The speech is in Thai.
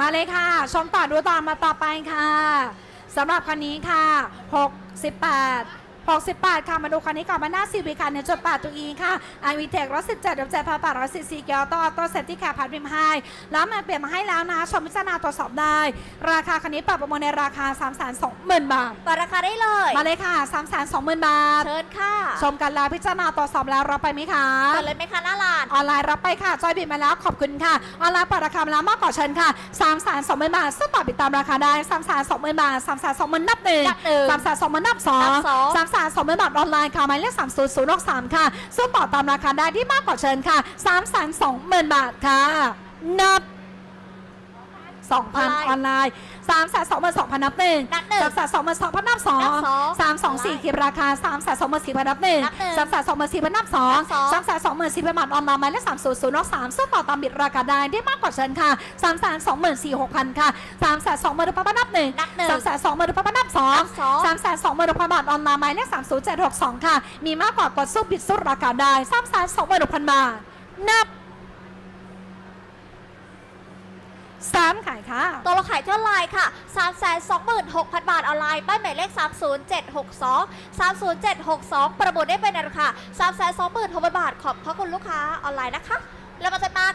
มาเลยค่ะชมต่อดูต่อมาต่อไปค่ะสำหรับคันนี้ค่ะ 68 68 ค่ะ มาดูคันนี้ก่อนมาหน้าซีวีค่ะเนี่ยจุด8ตัวอีค่ะไอวีเทครถ17ดับใจพาปาร้อยซีซีเกียวต่อตัวเซตที่แคร์พัดพิมพ์ให้แล้วมันเปลี่ยนมาให้แล้วนะคะชมพิจารณาตรวจสอบได้ ราคาคันนี้ปรับประมูลในราคา 3 2 0 0 0 0 บาทเปิดราคาได้เลย มาเลยค่ะ3 2 0 0 0 0 บาท เชิญค่ะ ชมกันแล้วพิจารณาตรวจสอบแล้วรับไปไหมคะเปิดเลยไหมคะหน้าร้าน ออนไลน์รับไปค่ะ จอยบิดมาแล้วขอบคุณค่ะ ออนไลน์เปิดราคามาแล้วมากกว่าเชิญค่ะ3ามแสนสองหมื่นบาทซึ่งต่อบิดตามราคาได้3ามแสนสองหมื่นบาท3ามแสนสองหมื่นนับหนึ่งนับหนึ่งสามแสนสองหมื่นนับสองนับสองสามแสนสองหมื่นบาทออนไลน์ค่ะหมายเลขสามศูนย์ศูนย์หกสามค่ะซึ่งต่อตามราคาได้ที่มากกว่าเชิญค่ะ3ามแสนสองหมื่นบาทค่ะนับ 2,000 ออนไลน์3แสน2 2 0 0 0นับหนึ่งนับหนึ่งสามแสนสองหมื่นสองพันนับสองนับสองสามสองสี่คลิปราคา3แสนสองหมื่นสี่พันนับหนึ่งนับหนึ่งสามแสนสองหมื่นสี่พันนับสองนับสองสามแสนสองหมื่นสี่พันบาทออนไลน์หมายเลขสามศูนย์ศูนย์สามซึ่งต่อตามบิดราคาได้ได้มากกว่าเชิญค่ะสามแสนสองหมื่นสี่หกพันค่ะสามแสนสองหมื่นพันนับหนึ่งนับหนึ่งสามแสนสองหมื่นพันนับสองนับสองสามแสนสองหมื่นพันบาทออนไลน์หมายเลขสามศูนย์เจ็ดหกสองค่ะมีมากกว่ากดสู้บิดสู้ราคาได้สามแสนสองหมื่นพันบาทนับ สามขายค่ะ ตัวเราขายที่ออนไลน์ค่ะ 326,000 บาทออนไลน์ ป้ายหมายเลข 30762 30762 ประมูลได้ไปในราคา326,000 บาท ขอบพระคุณลูกค้าออนไลน์นะคะ แล้วมาจะมา